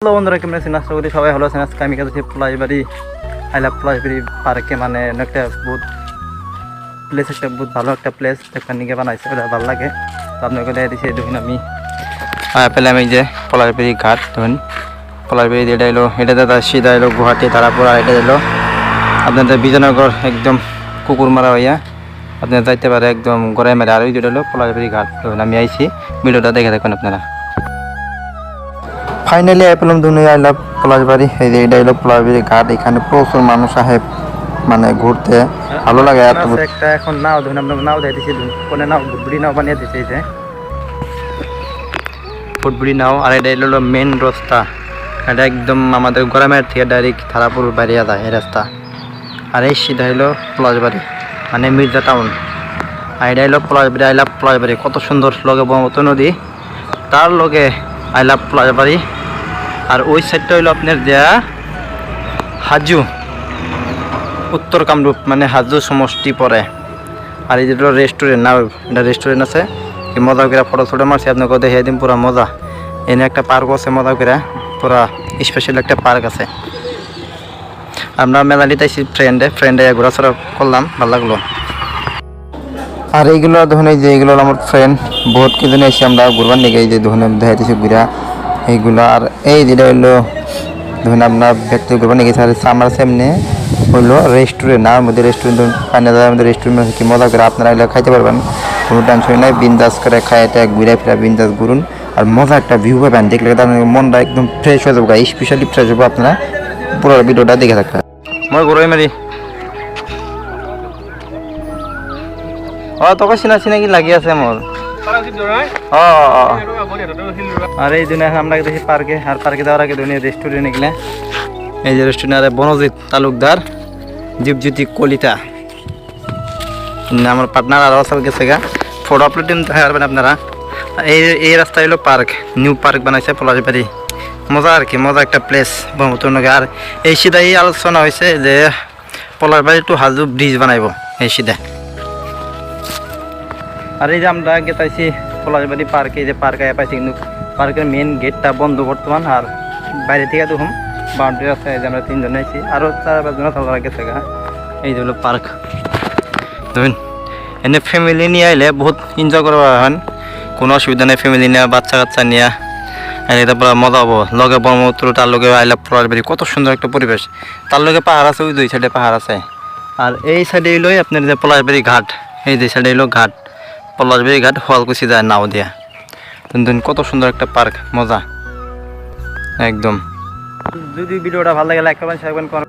Hello বন্ধুরা, কেমন আছেন? আশা করি সবাই ভালো আছেন। আজকে আমি কাছে পলাশবাড়ি আই লাভ পার্কে। মানে একটা বহুত প্লেস একটা বহুত ভালো একটা প্লেস একটা নিকে বানাইছে, ওটা ভালো লাগে। তো আপনাকে দেখা দিচ্ছি আমি। যে পলাশবাড়ি ঘাট, দেখুন। পলাশবাড়ি এটা এলো, এটা দাদা সিধা এলো গুয়াহাটি এটা এলো। আপনাদের বিজয়নগর, একদম কুকুর মারা হইয়া। আপনারা যাইতে পারে একদম গড়াই মারে। আর ওই যেটা হলো পলাশবাড়ি ঘাট আমি আইছি। ভিডিওটা দেখে দেখুন আপনারা। ফাইনালি আই পেলাম দুনিয়া আই লাভ পলাশবাড়ি এই যে এটা হলো পলাশবাড়ি ঘাট এখানে প্রচুর মানুষ আহে মানে ঘুরতে ভালো লাগে এত একটা এখন নাও ধরুন আপনাকে নাও দিয়ে দিছি কোনে নাও বুড়ি নাও বানিয়ে দিছে এই যে ফুটবুড়ি নাও আর এটা হলো মেন রাস্তা এটা একদম আমাদের গরমের থেকে ডাইরেক্ট থারাপুর বাড়িয়া যায় এই রাস্তা আর এই সিধা হলো পলাশবাড়ি মানে মির্জা টাউন আর এটা হলো পলাশবাড়ি আই লাভ পলাশবাড়ি কত সুন্দর লগে ব্রহ্মপুত্র নদী তার লগে আই লাভ পলাশবাড়ি আর ওই সাইডটা হইল আপনার দেয়া হাজু, উত্তর কামরূপ মানে হাজু সমষ্টি পরে। আর এই যেটা রেস্টুরেন্ট না এটা রেস্টুরেন্ট আছে। কি মজা করে ফটো ফটো মারছি আপনাকে দেখিয়ে দিন পুরা মজা। এনে একটা পার্ক আছে মজা করে পুরা স্পেশাল একটা পার্ক আছে। আমরা মেলালিতে আইসি ফ্রেন্ডে ফ্রেন্ডে ঘোরাফেরা করলাম, ভালো লাগল। আর এইগুলো ধরুন, এই যে হলো আমার ফ্রেন্ড বহুত কিছু এসে আমরা, ঘুরবার নিয়ে এই যে ধরুন, দেখাইতেছি ঘুরা। এইগুলো আর এই যেটা হইল, ধরুন আপনার ব্যক্তি নিয়ে গেছে আর আমার সামনে হইল রেস্টুরেন্ট আর মধ্যে রেস্টুরেন্ট পানি দেওয়ার মধ্যে রেস্টুরেন্ট কি মজা করে আপনারা এগুলো খাইতে পারবেন। কোনো টেনশন নাই, বিন্দাস করে খাই এটা, ঘুরে ফিরা বিন্দাস ঘুরুন। আর মজা একটা ভিউ পাবেন, দেখলে আপনার মনটা একদম ফ্রেশ হয়ে যাবে স্পেশালি ফ্রেশ হবে আপনারা পুরো ভিডিওটা দেখে থাকবেন। মই গরৈ মারি। অ, তোকে চিনা চিনাকি লাগি আছে মোৰ। আর, এই দিনে আমরা দেখি পার্কে, আর পার্কে যাওয়ার আগে দুনিয়া রেস্টুরেন্ট এগুলা এই যে রেস্টুরেন্ট বনজিৎ তালুকদার দীপজ্যোতি কলিতা। আমার পার্টনার আরও সব গেছে গা। ফটো আপলোড পারবেন আপনারা। এই এই রাস্তা হলো পার্ক নিউ পার্ক বানাইছে পলাশবাড়ি। মজা আর কি, মজা একটা প্লেস ব্রহ্মপুত্র নগর। আর এই সিধাই আলোচনা হয়েছে যে পলাশবাড়ি টু হাজু ব্রিজ বানাইব, এই সিধা আর এই যে আমরা গেতাইছি পলাশবাড়ি পার্কে যে পার্কে পাইছি কিন্তু পার্কের মেন গেটটা বন্ধ বর্তমান আর বাইরে থেকে দেখুন বাউন্ডারি আছে যে আমরা তিনজন আছি আরও চার পাঁচজন থাকার গেছে এই যে হলো পার্ক। দেখুন, এনে ফ্যামিলি নিয়ে আইলে বহুত এনজয় করবা হন কোনো অসুবিধা নেই ফ্যামিলি নিয়ে বাচ্চা কাচ্চা নিয়ে। আর এটা পুরো মজা হব লগে ব্রহ্মপুত্র, তার লগে আইলা পলাশবাড়ি, কত সুন্দর একটা পরিবেশ। তার লগে পাহাড় আছে, ওই দুই সাইডে পাহাড় আছে। আর এই সাইডে এলো আপনার যে পলাশবাড়ি ঘাট, এই দুই সাইডে এলো ঘাট। পলাশবাড়ি ঘাট হলকুচি যায় নাও দিয়া। দেখুন কত সুন্দর একটা পার্ক, মজা। একদম। যদি ভিডিওটা ভালো লাগে লাইক করবেন শেয়ার করবেন